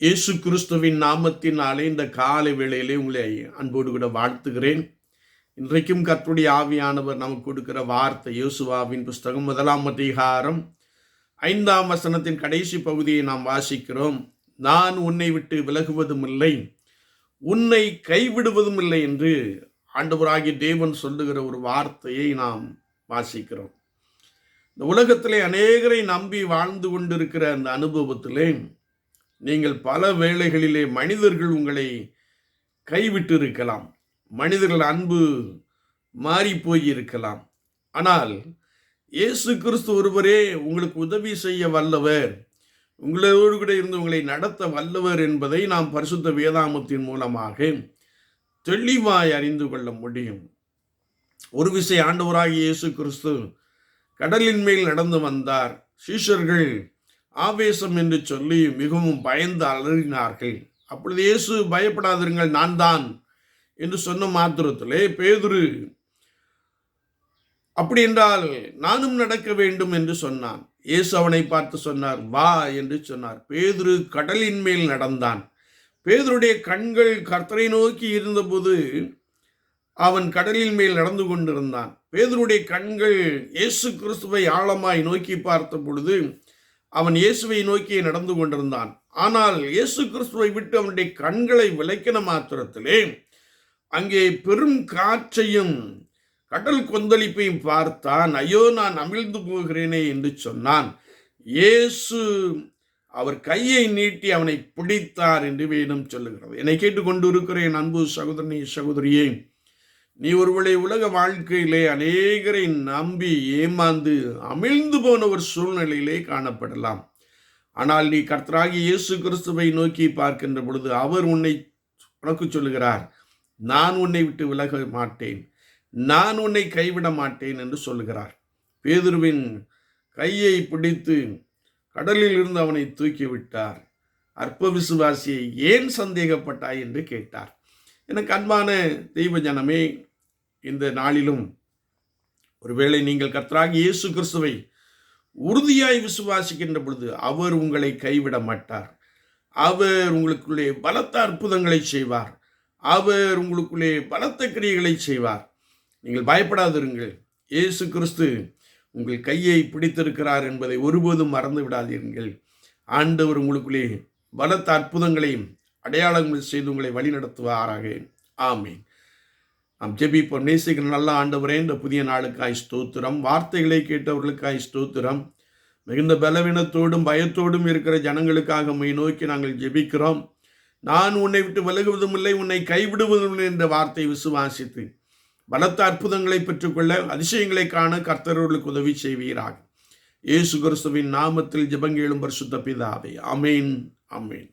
இயேசு கிறிஸ்துவின் நாமத்தினாலே இந்த காலை வேளையிலே உங்களை அன்போடு கூட வாழ்த்துகிறேன். இன்றைக்கும் கர்த்தருடைய ஆவியானவர் நமக்கு கொடுக்கிற வார்த்தை யோசுவாவின் புஸ்தகம் முதலாம் அதிகாரம் ஐந்தாம் வசனத்தின் கடைசி பகுதியை நாம் வாசிக்கிறோம். நான் உன்னை விட்டு விலகுவதும் இல்லை உன்னை கைவிடுவதும் இல்லை என்று ஆண்டவராகிய தேவன் சொல்லுகிற ஒரு வார்த்தையை நாம் வாசிக்கிறோம். இந்த உலகத்திலே அநேகரை நம்பி வாழ்ந்து கொண்டிருக்கிற அந்த அனுபவத்திலே நீங்கள் பல வேளைகளிலே மனிதர்கள் உங்களை கைவிட்டு இருக்கலாம் மனிதர்கள் அன்பு மாறி போயிருக்கலாம் ஆனால் இயேசு கிறிஸ்து ஒருவரே உங்களுக்கு உதவி செய்ய வல்லவர். உங்களோடு கூட இருந்து உங்களை நடத்த வல்லவர் என்பதை நாம் பரிசுத்த வேதாமத்தின் மூலமாக தெளிவாய் அறிந்து கொள்ள முடியும். ஒரு விசை ஆண்டவராகிய இயேசு கிறிஸ்து கடலின் மேல் நடந்து வந்தார். சீஷர்கள் ஆவேசம் என்று சொல்லி மிகவும் பயந்து அலறினார்கள். அப்பொழுது இயேசு பயப்படாதிருங்கள் நான் தான். என்று சொன்ன மாத்திரத்திலே பேதுரு அப்படி என்றால் நானும் நடக்க வேண்டும் என்று சொன்னான். இயேசு அவனை பார்த்து சொன்னார் வா என்று சொன்னார். பேதுரு கடலின் மேல் நடந்தான். பேதுருடைய கண்கள் கர்த்தரை நோக்கி இருந்தபோது அவன் கடலின் மேல் நடந்து கொண்டிருந்தான். பேதருடைய கண்கள் இயேசு கிறிஸ்துவை ஆழமாய் நோக்கி பார்த்த பொழுது அவன் இயேசுவை நோக்கி நடந்து கொண்டிருந்தான். ஆனால் இயேசு கிறிஸ்துவை விட்டு அவனுடைய கண்களை விளக்கின மாத்திரத்திலே அங்கே பெரும் காற்றையும் கடல் கொந்தளிப்பையும் பார்த்தான். ஐயோ நான் அமிழ்ந்து போகிறேனே என்று சொன்னான். இயேசு அவர் கையை நீட்டி அவனை பிடித்தார் என்று வேணும் சொல்லுகிறது. என்னை கேட்டுக்கொண்டு இருக்கிறேன் அன்பு சகோதரனே சகோதரியே. நீ ஒருவேளை உலக வாழ்க்கையிலே அநேகரை நம்பி ஏமாந்து அமிழ்ந்து போன ஒரு சூழ்நிலையிலே காணப்படலாம். ஆனால் நீ கர்த்தராகி இயேசு கிறிஸ்துவை நோக்கி பார்க்கின்ற பொழுது அவர் உன்னை உனக்கு சொல்லுகிறார் நான் உன்னை விட்டு விலக மாட்டேன். நான் உன்னை கைவிட மாட்டேன் என்று சொல்லுகிறார். பேதுருவின் கையை பிடித்து கடலில் இருந்து அவனை தூக்கி விட்டார். அற்ப விசுவாசியை ஏன் சந்தேகப்பட்டாய் என்று கேட்டார். எனக்கு அன்பான தெய்வ ஜனமே இந்த நாளிலும் ஒருவேளை நீங்கள் கர்த்தராகி இயேசு கிறிஸ்துவை உறுதியாய் விசுவாசிக்கின்ற பொழுது அவர் உங்களை கைவிட மாட்டார். அவர் உங்களுக்குள்ளே பலத்த அற்புதங்களை செய்வார். அவர் உங்களுக்குள்ளே பலத்த கிரியைகளை செய்வார். நீங்கள் பயப்படாதிருங்கள். இயேசு கிறிஸ்து உங்கள் கையை பிடித்திருக்கிறார் என்பதை ஒருபோதும் மறந்து விடாதீர்கள். ஆண்டவர் உங்களுக்குள்ளே பலத்த அற்புதங்களையும் அடையாளங்கள் செய்து உங்களை வழிநடத்துவாராக. ஆமேன். நாம் ஜெபிப்போம். நேசிக்கிற நல்ல ஆண்டவரே இந்த புதிய நாளுக்காய் ஸ்தோத்திரம். வார்த்தைகளை கேட்டவர்களுக்காய் ஸ்தோத்திரம். மிகுந்த பலவீனத்தோடும் பயத்தோடும் இருக்கிற ஜனங்களுக்காக மை நோக்கி நாங்கள் ஜெபிக்கிறோம். நான் உன்னை விட்டு விலகுவதும் இல்லை உன்னை கைவிடுவதும் இல்லை என்ற வார்த்தையை விசுவாசித்து பலத்த அற்புதங்களை பெற்றுக்கொள்ள அதிசயங்களை காண கர்த்தர்களுக்கு உதவி செய்வீராக. இயேசு கிறிஸ்துவின் நாமத்தில் ஜபங்கேளும் பரிசுத்த பிதாவே. அமேன் அமேன்